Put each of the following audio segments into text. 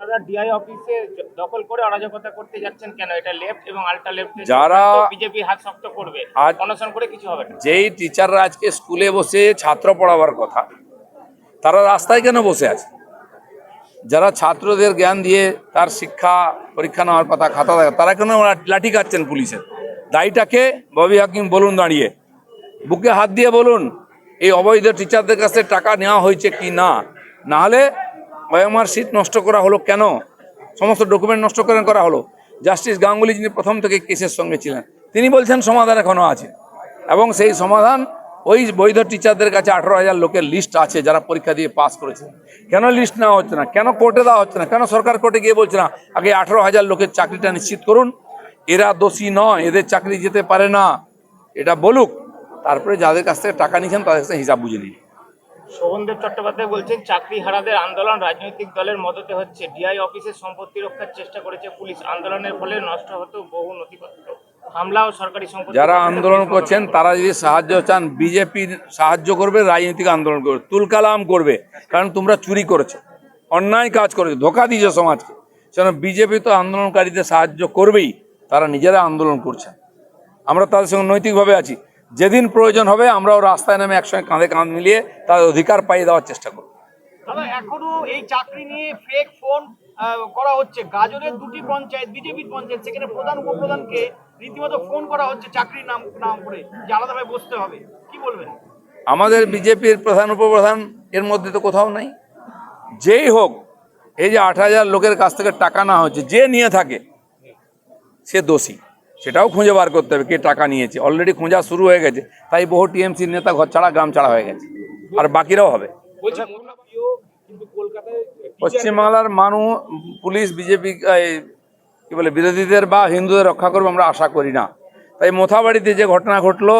আপনারা ডিআই অফিসে দখল করে অরাজকতা করতে যাচ্ছেন কেন? এটা লেফট এবং আল্ট্রা লেফট যারা- বিজেপি হাত শক্ত করবে। অনশন করে কিছু হবে না। যেই টিচাররা আজকে স্কুলে বসে ছাত্র পড়াবার কথা তারা রাস্তায় কেন বসে আছে? যারা ছাত্রদের জ্ঞান দিয়ে তার শিক্ষা পরীক্ষা নেওয়ার কথা খাতা দেখা তারা কেন লাঠি খাচ্ছেন পুলিশের? দায়ীটাকে ববি হাকিম বলুন দাঁড়িয়ে। বুকে হাত দিয়ে বলুন এই অবৈধ টিচারদের কাছে টাকা নেওয়া হয়েছে কি না? না ওএমআর সিট নষ্ট করা হলো কেন? সমস্ত ডকুমেন্ট নষ্ট করে করা হলো। জাস্টিস গাঙ্গুলি যিনি প্রথম থেকে কেসের সঙ্গে ছিলেন, তিনি বলছেন সমাধান এখনও আছে। এবং সেই সমাধান ওই বৈধ টিচারদের কাছে আঠারো হাজার লোকের লিস্ট আছে যারা পরীক্ষা দিয়ে পাস করেছে। কেন লিস্ট নেওয়া হচ্ছে না? কেন কোর্টে দেওয়া হচ্ছে না? কেন সরকার কোর্টে গিয়ে বলছে না, আগে আঠারো হাজার লোকের চাকরিটা নিশ্চিত করুন। এরা দোষী নয়, এদের চাকরি যেতে পারে না। এটা বলুক, তারপরে যাদের কাছ থেকে টাকা নিয়েছেন তাদের কাছে হিসাব বুঝে নিন। শোভনদেব চট্টোপাধ্যায় বলছেন চাকরি হারাদের আন্দোলন রাজনৈতিক দলের মদতে হচ্ছে। ডিআই অফিসের সম্পত্তি রক্ষার চেষ্টা করেছে পুলিশ। আন্দোলনের ফলে নষ্ট হতো বহু নথিপত্র। হামলা ও সরকারি সম্পত্তি যারা আন্দোলন করছেন তারা যদি সাহায্য চান বিজেপির সাহায্য করবে রাজনৈতিক আন্দোলন করবে। তুলকালাম করবে কারণ তোমরা চুরি করেছ। অন্যায় কাজ করেছ ধোকা দিয়েছ সমাজকে। সেজন্য বিজেপি তো আন্দোলনকারীদের সাহায্য করবেই তারা নিজেরা আন্দোলন করছেন। আমরা তাদের সঙ্গে নৈতিকভাবে আছি। যেদিন প্রয়োজন হবে আমরাও রাস্তায় নামে একসঙ্গে কাঁধে কাঁধ মিলিয়ে তাদের অধিকার পাইয়ে দেওয়ার চেষ্টা করব। এখনও এই চাকরি নিয়ে ফেক ফোন করা হচ্ছে। গাজরের দুটি পঞ্চায়েত বিজেপির পঞ্চায়েত সেখানে প্রধান উপপ্রধানকে রীতিমতো ফোন করা হচ্ছে চাকরির নাম নাম করে। যে আলাদাভাবে বসতে হবে। কি বলবেন? আমাদের বিজেপির প্রধান উপপ্রধান এর মধ্যে তো কোথাও নাই। যেই হোক এই যে আট হাজার লোকের কাছ থেকে টাকা না হচ্ছে যে নিয়ে থাকে সে দোষী। সেটাও খুঁজে বার করতে হবে কে টাকা নিয়েছে। অলরেডি খোঁজা শুরু হয়ে গেছে তাই বহু টিএমসির নেতা ঘর ছাড়া গ্রাম ছাড়া হয়ে গেছে। আর বাকিরাও হবে। পশ্চিমবাংলার মানুষ পুলিশ বিজেপি কি বলে বিরোধীদের বা হিন্দুদের রক্ষা করবে আমরা আশা করি না। তাই মোথাবাড়িতে যে ঘটনা ঘটলো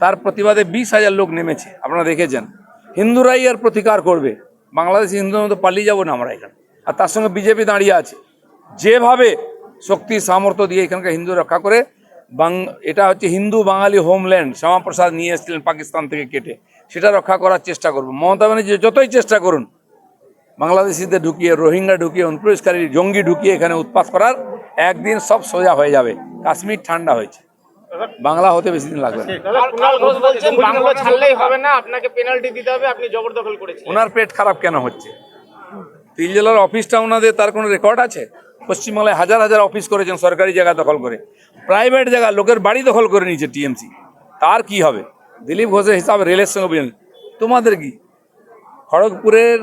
তার প্রতিবাদে বিশ হাজার লোক নেমেছে আপনারা দেখেছেন। হিন্দুরাই আর প্রতিকার করবে। বাংলাদেশি হিন্দুদের মতো পালিয়ে যাব না আমরা এখানে। আর তার সঙ্গে বিজেপি দাঁড়িয়ে আছে। যেভাবে শক্তি সামর্থ্য দিয়ে এখানকার হিন্দু রক্ষা করে। বাং এটা হচ্ছে হিন্দু বাঙালি হোমল্যান্ড শ্যামাপ্রসাদ নিয়ে এসেছিলেন পাকিস্তান থেকে কেটে। সেটা রক্ষা করার চেষ্টা করব। মমতা ব্যানার্জি যতই চেষ্টা করুন বাংলাদেশিদের ঢুকিয়ে রোহিঙ্গা ঢুকিয়ে অনুপ্রবেশকারী জঙ্গি ঢুকিয়ে এখানে উৎপাত করার একদিন সব সোজা হয়ে যাবে। কাশ্মীর ঠান্ডা হয়েছে। বাংলা হতে বেশি দিন লাগবে না। দাদা কুণাল ঘোষ বলছেন বাংলা ছাড়লেই হবে না আপনাকে পেনাল্টি দিতে হবে আপনি জবরদখল করেছেন ওনার পেট খারাপ কেন হচ্ছে? তিল জেলার অফিসটা ওনাদের তার কোনো রেকর্ড আছে? পশ্চিমবাংলায় হাজার হাজার অফিস করেছেন, সরকারি জায়গা দখল করে। প্রাইভেট জায়গা, লোকের বাড়ি দখল করে নিয়েছে টিএমসি। তার কি হবে? দিলীপ ঘোষের হিসাবে রেলের সঙ্গে তোমাদের কি? খড়গপুরের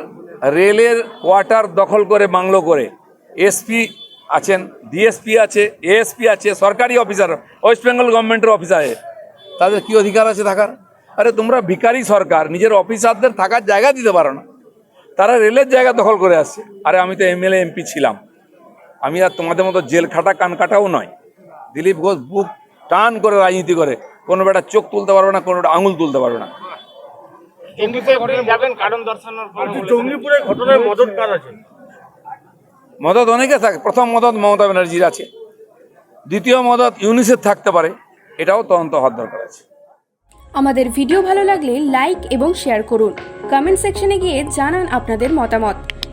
রেলের কোয়ার্টার দখল করে বাংলো করে। এসপি আছেন, ডিএসপি আছে, এএসপি আছে, সরকারি অফিসার, ওয়েস্ট বেঙ্গল গভর্নমেন্টের অফিসারে তাদের কি অধিকার আছে থাকার? আরে তোমরা ভিখারি সরকার, নিজের অফিসারদের থাকার জায়গা দিতে পারো না। তারা রেলের জায়গা দখল করে আসছে। আরে আমি তো এমএলএ, এমপি ছিলাম। আমি আর তোমাদের মতো জেল খাটা কান কাটাও নয়। দিলীপ ঘোষ বুক টান করে রাজনীতি করে। কোনো বেটা চোখ তুলতে পারবে না কোনো আঙুল তুলতে পারবে না। এমপিতে যাবেন কারণ দর্শানোর পর বলেছেন। জঙ্গিপুরের ঘটনায় মদত মদত অনেকে থাকে প্রথম মদত মমতা ব্যানার্জির আছে। দ্বিতীয় মদত ইউনিসেফ থাকতে পারে। এটাও তদন্ত হওয়ার দরকার আছে। আমাদের ভিডিও ভালো লাগলে লাইক এবং শেয়ার করুন। কমেন্ট সেকশনে গিয়ে জানান আপনাদের মতামত।